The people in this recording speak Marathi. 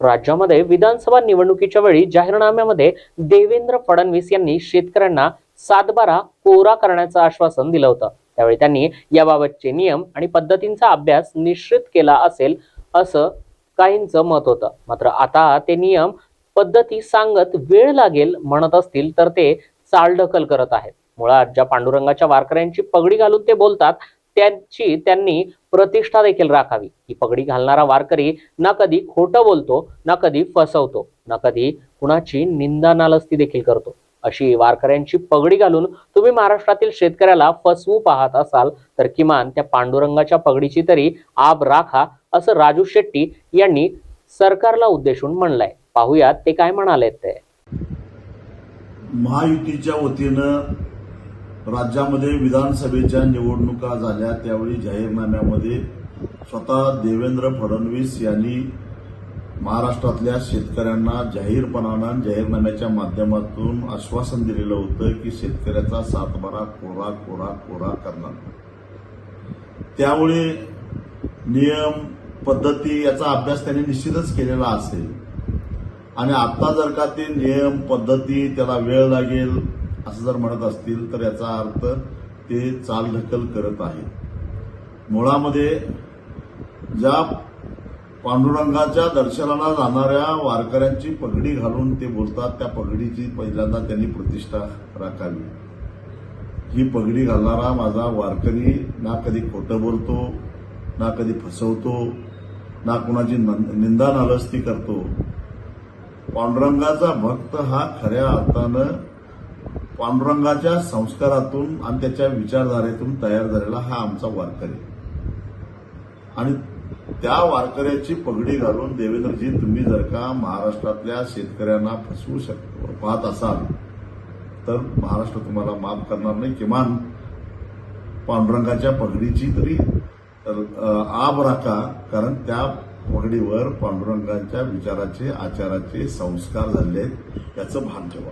राज्यामध्ये विधानसभा निवडणुकीच्या वेळी जाहीरनाम्यामध्ये देवेंद्र फडणवीस यांनी शेतकऱ्यांना सातबारा कोरा करण्याचं आश्वासन दिलं होतं. त्यावेळी त्यांनी याबाबतचे नियम आणि पद्धतींचा अभ्यास निश्चित केला असेल असं काहींचं मत होतं. मात्र आता ते नियम पद्धती सांगत वेळ लागेल म्हणत असतील तर ते चालढकल करत आहेत. मुळात ज्या पांडुरंगाच्या वारकऱ्यांची पगडी घालून ते बोलतात त्यांची त्यांनी प्रतिष्ठा देखील राखावी. ही पगडी घालणारा वारकरी ना कधी खोटं बोलतो ना कधी फसवतो ना कधी कुणाची निंदा नालस्ती देखील करतो. अशी वारकऱ्यांची पगडी घालून तुम्ही महाराष्ट्रातील शेतकऱ्याला फसवू पाहत असाल तर किमान त्या पांडुरंगाच्या पगडीची तरी आब राखा असं राजू शेट्टी यांनी सरकारला उद्देशून म्हणलंय. पाहुयात ते काय म्हणाले ते. महायुतीच्या वतीनं राज्यामध्ये विधानसभेच्या निवडणुका झाल्या त्यावेळी जाहीरनाम्यामध्ये स्वतः देवेंद्र फडणवीस यांनी महाराष्ट्रातल्या शेतकऱ्यांना जाहीरपणानं जाहीरनाम्याच्या माध्यमातून आश्वासन दिलेलं होतं की शेतकऱ्याचा सातबारा कोरा कोरा कोरा करणार. त्यामुळे नियम पद्धती याचा अभ्यास त्यांनी निश्चितच केलेला असेल. आणि आता जर का ते नियम पद्धती त्याला वेळ लागेल असं जर म्हणत असतील तर याचा अर्थ ते चालढकल करत आहेत. मुळामध्ये ज्या पांडुरंगाच्या दर्शनाला जाणाऱ्या वारकऱ्यांची पगडी घालून ते बोलतात त्या पगडीची पहिल्यांदा त्यांनी प्रतिष्ठा राखावी. ही पगडी घालणारा माझा वारकरी ना कधी खोटं बोलतो ना कधी फसवतो ना कुणाची निंदा नालस्ती करतो. पांडुरंगाचा भक्त हा खऱ्या अर्थानं पांडुरंगाच्या संस्कारातून आणि त्याच्या विचारधारेतून तयार झालेला हा आमचा वारकरी. आणि त्या वारकऱ्याची पगडी घालून देवेंद्रजी तुम्ही जर का महाराष्ट्रातल्या शेतकऱ्यांना फसवू शक पाहत असाल तर महाराष्ट्र तुम्हाला माफ करणार नाही. किमान पांडुरंगाच्या पगडीची तरी आब राखा कारण त्या पगडीवर पांडुरंगाच्या विचाराचे आचाराचे संस्कार झाले आहेत याचं भान ठेवा.